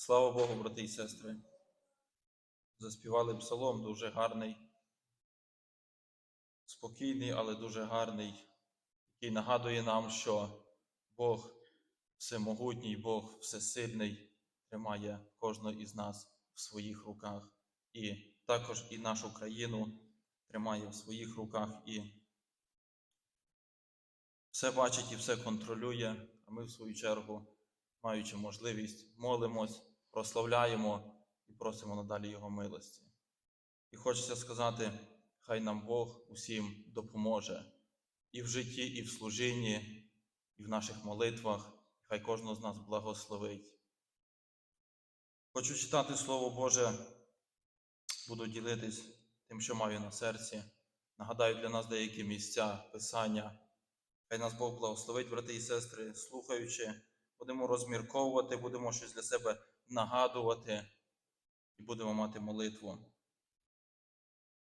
Слава Богу, брати і сестри. Заспівали псалом дуже гарний, спокійний, але дуже гарний, який нагадує нам, що Бог всемогутній, Бог всесильний тримає кожного із нас в своїх руках. І також і нашу країну тримає в своїх руках і все бачить і все контролює, а ми, в свою чергу, маючи можливість, молимось, прославляємо і просимо надалі Його милості. І хочеться сказати, хай нам Бог усім допоможе і в житті, і в служінні, і в наших молитвах, хай кожного з нас благословить. Хочу читати Слово Боже, буду ділитись тим, що маю на серці. Нагадаю для нас деякі місця Писання. Хай нас Бог благословить, брати і сестри, слухаючи, будемо розмірковувати, будемо щось для себе нагадувати і будемо мати молитву.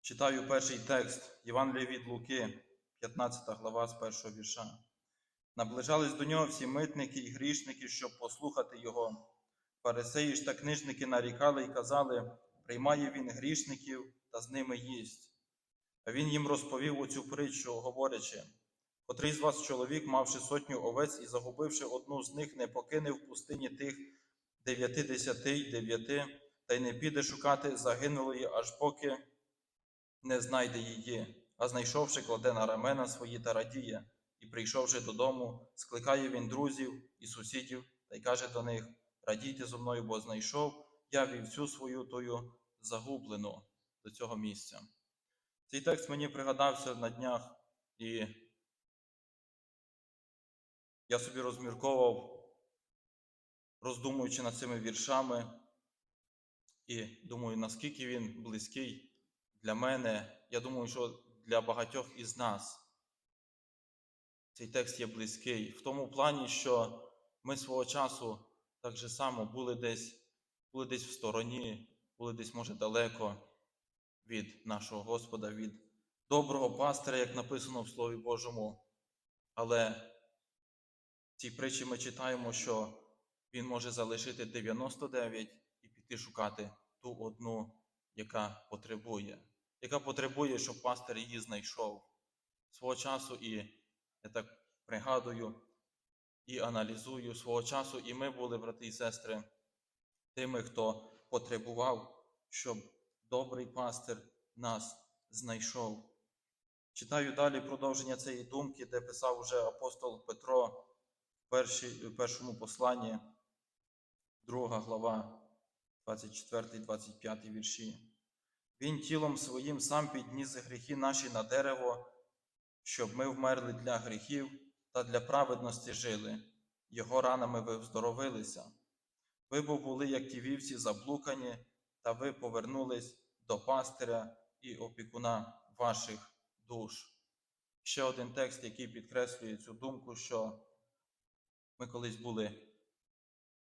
Читаю перший текст Євангелія від Луки, 15 глава з першого вірша. Наближались до нього всі митники і грішники, щоб послухати його. Фарисеї ж та книжники нарікали і казали, приймає він грішників та з ними їсть. А він їм розповів оцю притчу, говорячи, котрий з вас чоловік, мавши сотню овець і загубивши одну з них, не покине в пустині тих дев'ятидесяти й дев'яти, та й не піде шукати загинулої, аж поки не знайде її, а знайшовши, кладе на рамена свої та радіє, і, прийшовши додому, скликає він друзів і сусідів та й каже до них: Радійте зо мною, бо знайшов я вівцю свою тою загублену до цього місця. Цей текст мені пригадався на днях, і я собі розмірковував, роздумуючи над цими віршами, і думаю, наскільки він близький для мене. Я думаю, що для багатьох із нас цей текст є близький в тому плані, що ми свого часу так же само були десь, були десь в стороні, були десь, може, далеко від нашого Господа, від доброго пастиря, як написано в Слові Божому. Але в цій притчі ми читаємо, що він може залишити 99 і піти шукати ту одну, яка потребує, яка потребує, щоб пастир її знайшов. Свого часу, і я так пригадую і аналізую свого часу, і ми були, брати і сестри, тими, хто потребував, щоб добрий пастир нас знайшов. Читаю далі продовження цієї думки, де писав уже апостол Петро в першому посланні, друга глава, 24-25 вірші. Він тілом своїм сам підніс гріхи наші на дерево, щоб ми вмерли для гріхів та для праведності жили. Його ранами ви вздоровилися. Ви бо були, як ті вівці, заблукані, та ви повернулись до пастиря і опікуна ваших душ. Ще один текст, який підкреслює цю думку, що ми колись були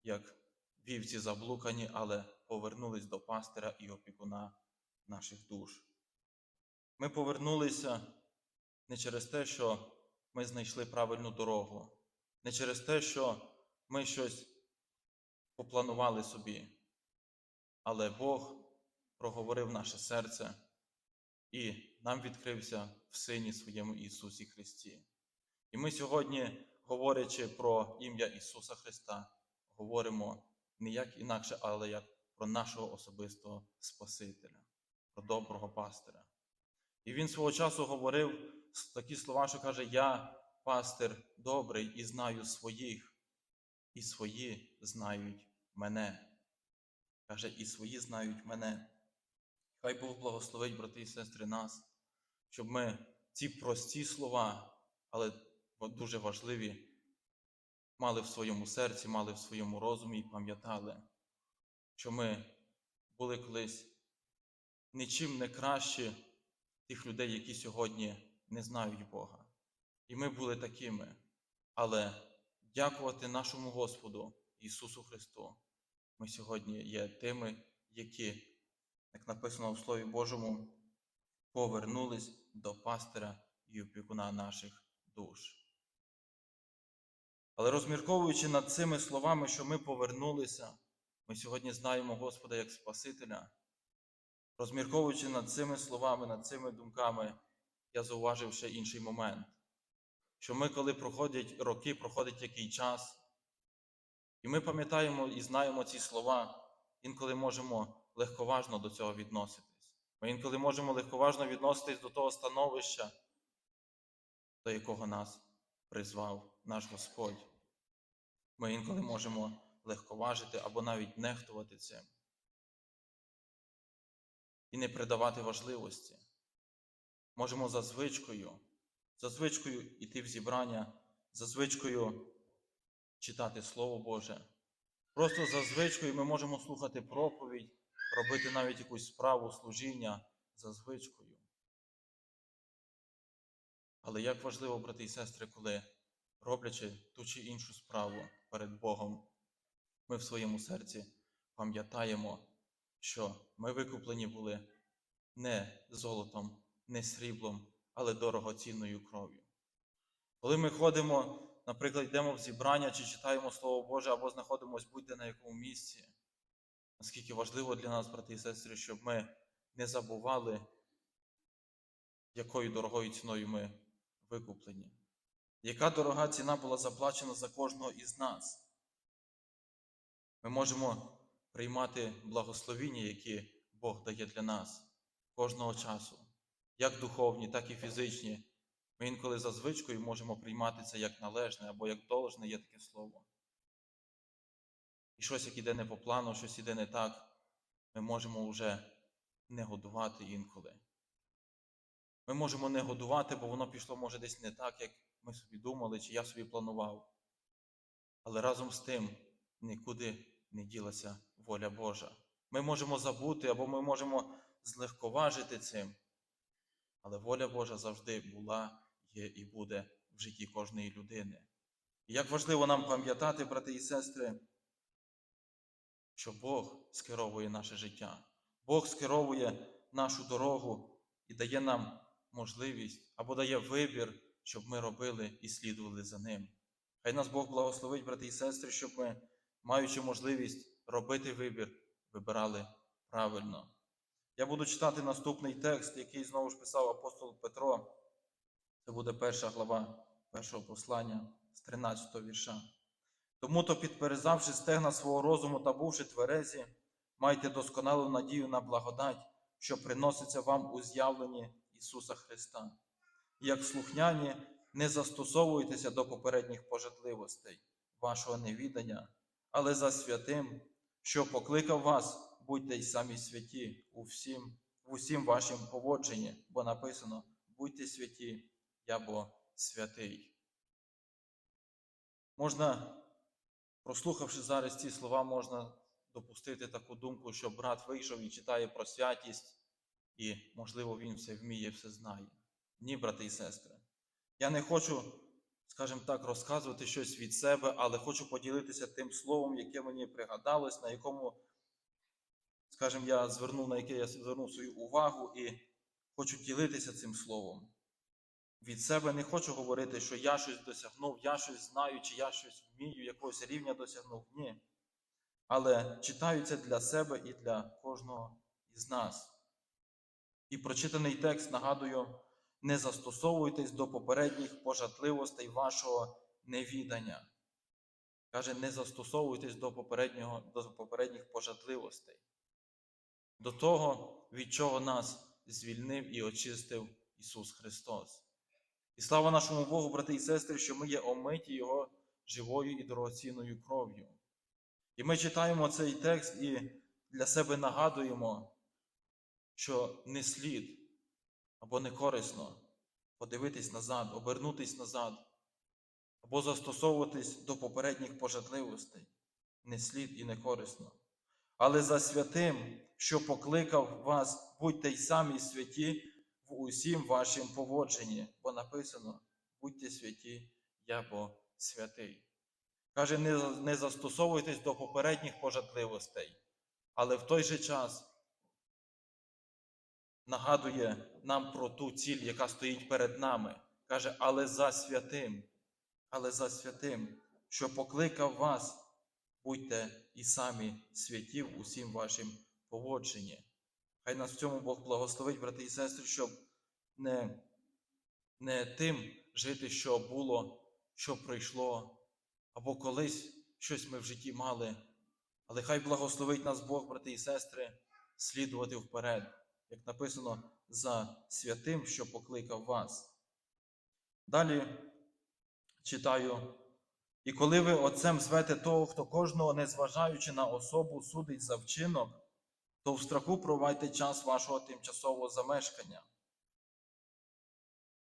як вівці заблукані, але повернулись до пастиря і опікуна наших душ. Ми повернулися не через те, що ми знайшли правильну дорогу, не через те, що ми щось попланували собі, але Бог проговорив наше серце і нам відкрився в Сині своєму Ісусі Христі. І ми сьогодні, говорячи про ім'я Ісуса Христа, говоримо не як інакше, але як про нашого особистого Спасителя, про доброго пастиря. І він свого часу говорив такі слова, що каже: Я пастир добрий і знаю своїх, і свої знають мене. Каже, і свої знають мене. Хай Бог благословить, брати і сестри, нас, щоб ми ці прості слова, але дуже важливі, мали в своєму серці, мали в своєму розумі і пам'ятали, що ми були колись нічим не краще тих людей, які сьогодні не знають Бога. І ми були такими. Але дякувати нашому Господу Ісусу Христу, ми сьогодні є тими, які, як написано в Слові Божому, повернулись до пастиря і опікуна наших душ. Але розмірковуючи над цими словами, що ми повернулися, Ми сьогодні знаємо Господа як Спасителя. Розмірковуючи над цими словами, над цими думками, я зауважив ще інший момент, що ми, коли проходять роки, проходить який час, і ми пам'ятаємо і знаємо ці слова, інколи можемо легковажно до цього відноситись. Ми інколи можемо легковажно відноситись до того становища, до якого нас призвав наш Господь. Ми інколи можемо легковажити або навіть нехтувати цим і не придавати важливості. Можемо за звичкою, за звичкою йти в зібрання, за звичкою читати Слово Боже. Просто за звичкою ми можемо слухати проповідь, робити навіть якусь справу служіння за звичкою. Але як важливо, брати і сестри, коли, роблячи ту чи іншу справу перед Богом, ми в своєму серці пам'ятаємо, що ми викуплені були не золотом, не сріблом, але дорогоцінною кров'ю. Коли ми ходимо, наприклад, йдемо в зібрання чи читаємо Слово Боже, або знаходимося будь-де на якому місці, наскільки важливо для нас, брати і сестри, щоб ми не забували, якою дорогою ціною ми викуплені. Яка дорога ціна була заплачена за кожного із нас? Ми можемо приймати благословіння, які Бог дає для нас кожного часу, як духовні, так і фізичні. Ми інколи за звичкою можемо приймати це як належне або як должне є таке слово. І щось, як іде не по плану, щось іде не так, ми можемо вже не годувати інколи. Ми можемо не годувати, бо воно пішло, може, десь не так, як ми собі думали, чи я собі планував. Але разом з тим нікуди не ділася воля Божа. Ми можемо забути або ми можемо злегковажити цим. Але воля Божа завжди була, є і буде в житті кожної людини. І як важливо нам пам'ятати, брати і сестри, що Бог скеровує наше життя, Бог скеровує нашу дорогу і дає нам можливість або дає вибір, щоб ми робили і слідували за ним. Хай нас Бог благословить, брати і сестри, щоб ми, маючи можливість робити вибір, вибирали правильно. Я буду читати наступний текст, який знову ж писав апостол Петро. Це буде перша глава першого послання з 13 вірша. Тому то, підперезавши стегна свого розуму та бувши тверезі, майте досконалу надію на благодать, що приноситься вам у з'явленні Ісуса Христа. Як слухняні, не застосовуйтеся до попередніх пожитливостей, вашого невідання, але за святим, що покликав вас, будьте й самі святі у всім, в усім вашім поводженні, бо написано: будьте святі, я бо святий. Можна, прослухавши зараз ці слова, можна допустити таку думку, що брат вийшов і читає про святість, і, можливо, він все вміє, все знає. Ні, брати і сестри. Я не хочу, скажімо так, розказувати щось від себе, але хочу поділитися тим словом, яке мені пригадалось, на якому, скажімо, я звернув, на яке я звернув свою увагу і хочу ділитися цим словом. Від себе не хочу говорити, що я щось досягнув, я щось знаю, чи я щось вмію, якогось рівня досягнув. Ні. Але читаю це для себе і для кожного із нас. І прочитаний текст нагадую, не застосовуйтесь до попередніх пожатливостей вашого невідання. Каже, не застосовуйтесь до, попереднього, до попередніх пожатливостей, до того, від чого нас звільнив і очистив Ісус Христос. І слава нашому Богу, брати і сестри, що ми є омиті Його живою і дорогоцінною кров'ю. І ми читаємо цей текст і для себе нагадуємо, що не слід або не корисно подивитись назад, обернутись назад, або застосовуватись до попередніх пожадливостей. Не слід і не корисно. Але за святим, що покликав вас, будьте й самі святі в усім вашім поводженні, бо написано: будьте святі, я бо святий. Каже, не, застосовуйтесь до попередніх пожадливостей, але в той же час нагадує нам про ту ціль, яка стоїть перед нами. Каже, але за святим, але за святим, що покликав вас, будьте і самі святі в усім вашим поводженні. Хай нас в цьому Бог благословить, брати і сестри, щоб не, не тим жити, що було, що прийшло, або колись щось ми в житті мали. Але хай благословить нас Бог, брати і сестри, слідувати вперед, як написано, за святим, що покликав вас. Далі читаю. І коли ви отцем звете того, хто кожного, незважаючи на особу, судить за вчинок, то в страху провайте час вашого тимчасового замешкання.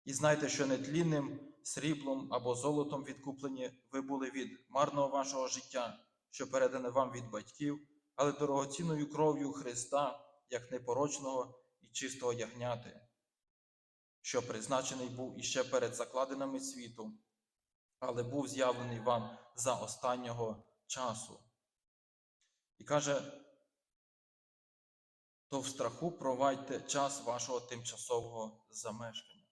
І знайте, що нетлінним сріблом або золотом відкуплені ви були від марного вашого життя, що передане вам від батьків, але дорогоцінною кров'ю Христа, як непорочного і чистого ягняти, що призначений був іще перед закладинами світу, але був з'явлений вам за останнього часу. І каже, то в страху провадьте час вашого тимчасового замешкання.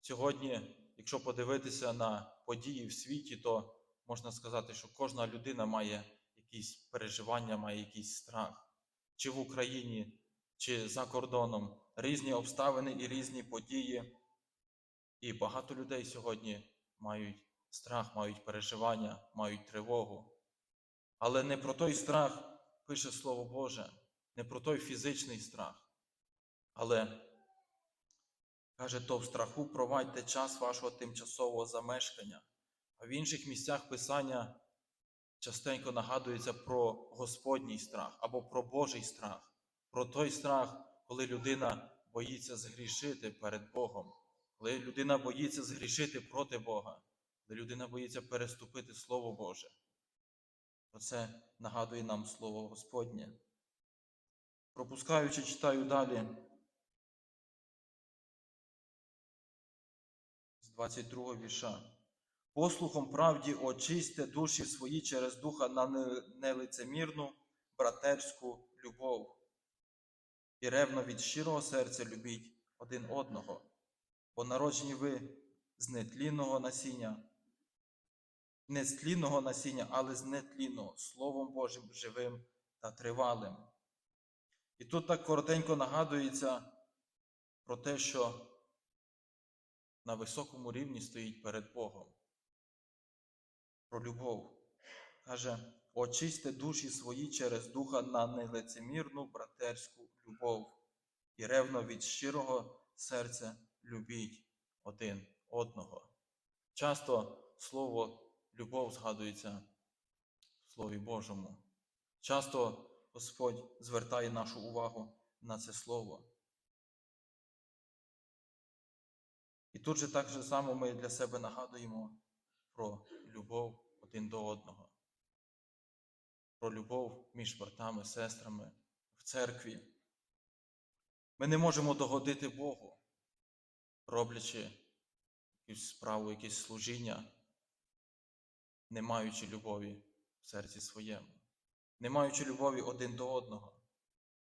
Сьогодні, якщо подивитися на події в світі, то можна сказати, що кожна людина має якісь переживання, має якийсь страх. Чи в Україні, чи за кордоном різні обставини і різні події. І багато людей сьогодні мають страх, мають переживання, мають тривогу. Але не про той страх пише Слово Боже, не про той фізичний страх. Але каже, то в страху провадьте час вашого тимчасового замешкання. А в інших місцях Писання частенько нагадується про Господній страх або про Божий страх, про той страх, коли людина боїться згрішити перед Богом, коли людина боїться згрішити проти Бога, коли людина боїться переступити Слово Боже. Про це нагадує нам Слово Господнє. Пропускаючи, читаю далі. З 22 вірша. Послухом правді очисьте душі свої через духа на нелицемірну братерську любов. І ревно від щирого серця любіть один одного, бо народжені ви з нетлінного насіння, не з тлінного насіння, але з нетлінного, Словом Божим живим та тривалим. І тут так коротенько нагадується про те, що на високому рівні стоїть перед Богом. Про любов. Каже, очисьте душі свої через духа на нелицемірну братерську любов і ревно від щирого серця любіть один одного. Часто слово любов згадується в Слові Божому. Часто Господь звертає нашу увагу на це слово. І тут же так же само ми для себе нагадуємо про любов один до одного, про любов між братами, сестрами в церкві. Ми не можемо догодити Богу, роблячи якусь справу, якесь служіння, не маючи любові в серці своєму, не маючи любові один до одного.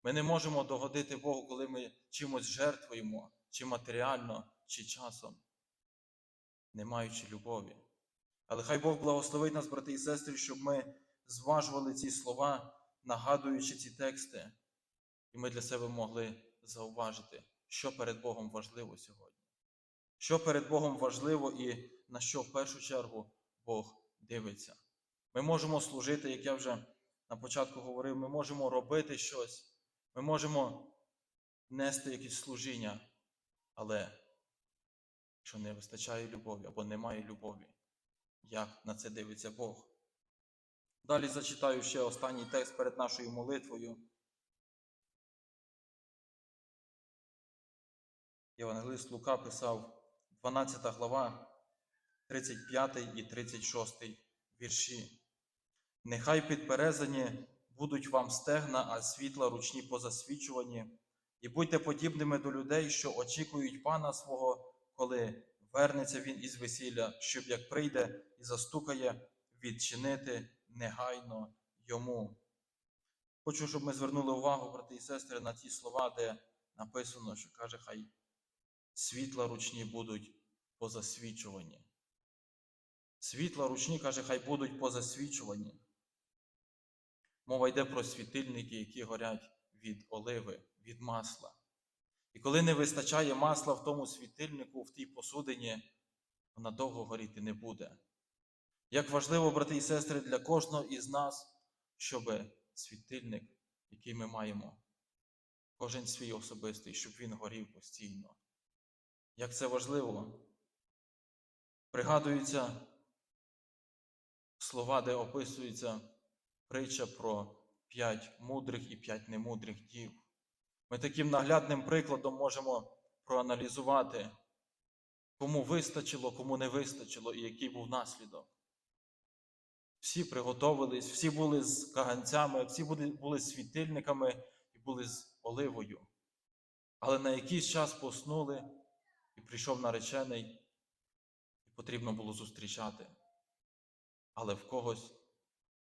Ми не можемо догодити Богу, коли ми чимось жертвуємо, чи матеріально, чи часом, не маючи любові. Але хай Бог благословить нас, брати і сестри, щоб ми зважували ці слова, нагадуючи ці тексти, і ми для себе могли зауважити, що перед Богом важливо сьогодні. Що перед Богом важливо і на що в першу чергу Бог дивиться. Ми можемо служити, як я вже на початку говорив, ми можемо робити щось, ми можемо нести якісь служіння, але якщо не вистачає любові або немає любові, як на це дивиться Бог. Далі зачитаю ще останній текст перед нашою молитвою. Євангелист Лука писав 12 глава, 35 і 36 вірші. Нехай підперезані будуть вам стегна, а світла ручні позасвічувані, і будьте подібними до людей, що очікують пана свого, коли вернеться він із весілля, щоб як прийде і застукає, відчинити негайно йому. Хочу, щоб ми звернули увагу, брати і сестри, на ті слова, де написано, що каже, хай світла ручні будуть позасвічувані. Світла ручні, каже, хай будуть позасвічувані. Мова йде про світильники, які горять від оливи, від масла. І коли не вистачає масла в тому світильнику, в тій посудині, вона довго горіти не буде. Як важливо, брати і сестри, для кожного із нас, щоб світильник, який ми маємо, кожен свій особистий, щоб він горів постійно. Як це важливо, пригадуються слова, де описується притча про п'ять мудрих і п'ять немудрих дів. Ми таким наглядним прикладом можемо проаналізувати, кому вистачило, кому не вистачило і який був наслідок. Всі приготовились, всі були з каганцями, всі були, були з світильниками і були з оливою. Але на якийсь час поснули, і прийшов наречений, і потрібно було зустрічати. Але в когось,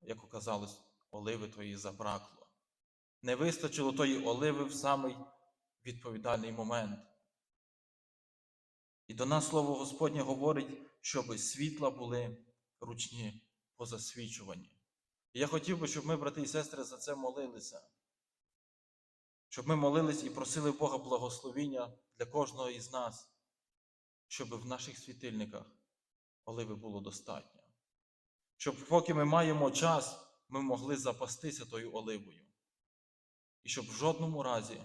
як оказалось, оливи тої забракло. Не вистачило тої оливи в самий відповідальний момент. І до нас Слово Господнє говорить, щоб світла були ручні по засвічуванні. І я хотів би, щоб ми, брати і сестри, за це молилися. Щоб ми молились і просили Бога благословіння для кожного із нас, щоб в наших світильниках оливи було достатньо. Щоб поки ми маємо час, ми могли запастися тою оливою. І щоб в жодному разі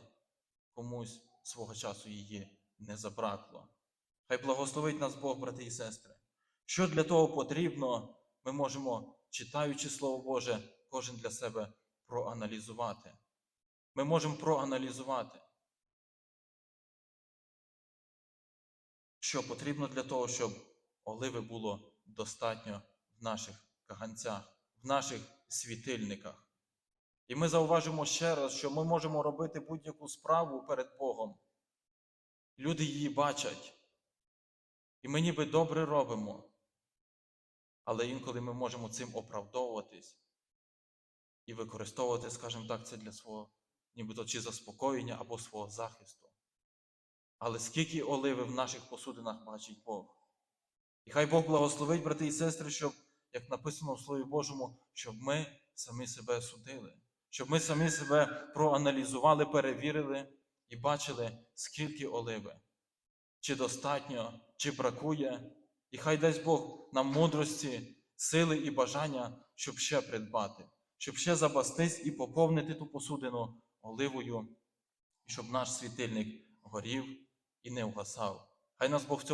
комусь свого часу її не забракло. Хай благословить нас Бог, брати і сестри. Що для того потрібно, ми можемо, читаючи Слово Боже, кожен для себе проаналізувати. Ми можемо проаналізувати, що потрібно для того, щоб оливи було достатньо в наших каганцях, в наших світильниках. І ми зауважимо ще раз, що ми можемо робити будь-яку справу перед Богом. Люди її бачать. І ми ніби добре робимо. Але інколи ми можемо цим оправдовуватись і використовувати, скажімо так, це для свого нібито чи заспокоєння або свого захисту. Але скільки оливи в наших посудинах бачить Бог. І хай Бог благословить, брати і сестри, щоб, як написано в Слові Божому, щоб ми самі себе судили, щоб ми самі себе проаналізували, перевірили і бачили, скільки оливи, чи достатньо, чи бракує. І хай дасть Бог нам мудрості, сили і бажання, щоб ще придбати, щоб ще запастись і поповнити ту посудину оливою, щоб наш світильник горів і не вгасав. Хай нас Бог в цьому.